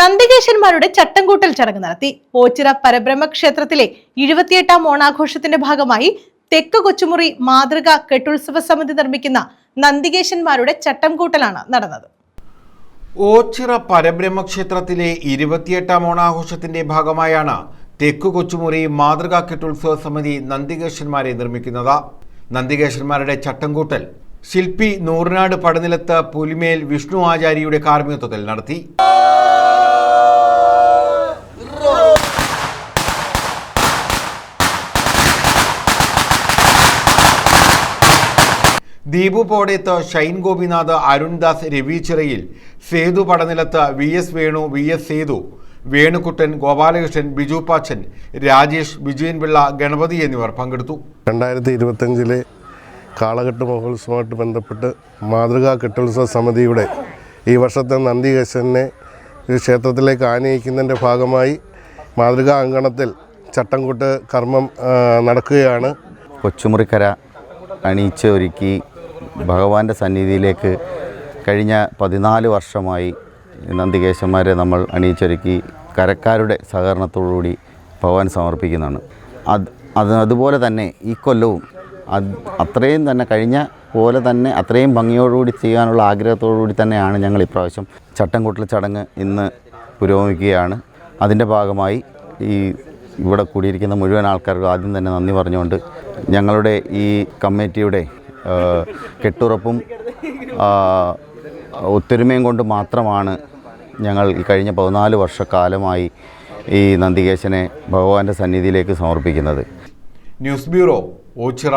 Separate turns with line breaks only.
നന്ദികേശന്മാരുടെ ചട്ടംകൂട്ടൽ ചടങ്ങ് നടത്തി. ഓച്ചിറ പരബ്രഹ്മ ക്ഷേത്രത്തിലെ എഴുപത്തിയെട്ടാം ഓണാഘോഷത്തിന്റെ ഭാഗമായി തെക്ക് കൊച്ചുമുറി മാതൃക കെട്ടുത്സവ സമിതി നിർമ്മിക്കുന്ന നന്ദികേശന്മാരുടെ ചട്ടംകൂട്ടലാണ് നടന്നത്.
ഓച്ചിറ പരബ്രഹ്മക്ഷേത്രത്തിലെ ഇരുപത്തിയെട്ടാം ഓണാഘോഷത്തിന്റെ ഭാഗമായാണ് തെക്കു കൊച്ചുമുറി മാതൃകാ കെട്ടുത്സവ സമിതി നന്ദികേശന്മാരെ നിർമ്മിക്കുന്നത്. നന്ദികേശന്മാരുടെ ചട്ടംകൂട്ടൽ ശില്പി നൂറിനാട് പടനിലത്ത് പുലിമേൽ വിഷ്ണു ആചാര്യയുടെ കാർമ്മികത്വത്തിൽ നടത്തി. Deepu Podeth Shine Gopinath Arundas Ravi Chirayil Sethu Padanilath V S Venu V S Sethu Venukuttan Gopalakrishnan Biju Pachan Rajesh Vijayan Pillai Ganapathi എന്നിവർ പങ്കെടുത്തു.
രണ്ടായിരത്തി ഇരുപത്തഞ്ചിലെ കാളകെട്ട് മഹോത്സവമായിട്ട് ബന്ധപ്പെട്ട് മാതൃകാ കെട്ടുത്സവ സമിതിയുടെ ഈ വർഷത്തെ നന്ദികേശനെ ഈ ക്ഷേത്രത്തിലേക്ക് ആനയിക്കുന്നതിന്റെ ഭാഗമായി മാതൃകാ അങ്കണത്തിൽ ചട്ടംകൂട്ട് കർമ്മം നടക്കുകയാണ്.
കൊച്ചുമുറിക്കര അണിയിച്ച് ഒരുക്കി ഭഗവാന്റെ സന്നിധിയിലേക്ക് കഴിഞ്ഞ പതിനാല് വർഷമായി നന്ദികേശന്മാരെ നമ്മൾ അണിയിച്ചൊരുക്കി കരക്കാരുടെ സഹകരണത്തോടുകൂടി ഭഗവാൻ സമർപ്പിക്കുന്നതാണ്. അത് അത് അതുപോലെ തന്നെ ഈ കൊല്ലവും അത് അത്രയും തന്നെ കഴിഞ്ഞ പോലെ തന്നെ അത്രയും ഭംഗിയോടുകൂടി ചെയ്യാനുള്ള ആഗ്രഹത്തോടുകൂടി തന്നെയാണ് ഞങ്ങൾ ഇപ്രാവശ്യം ചട്ടംകൂട്ടൽ ചടങ്ങ് ഇന്ന് പുരോഗമിക്കുകയാണ്. അതിന്റെ ഭാഗമായി ഈ ഇവിടെ കൂടിയിരിക്കുന്ന മുഴുവൻ ആൾക്കാർക്കും ആദ്യം തന്നെ നന്ദി പറഞ്ഞുകൊണ്ട് ഞങ്ങളുടെ ഈ കമ്മിറ്റിയുടെ കെട്ടുറപ്പും ഒത്തൊരുമയും കൊണ്ട് മാത്രമാണ് ഞങ്ങൾ ഈ കഴിഞ്ഞ പതിനാല് വർഷക്കാലമായി ഈ നന്ദികേശനെ ഭഗവാന്റെ സന്നിധിയിലേക്ക് സമർപ്പിക്കുന്നത്.
News bureau Ochira.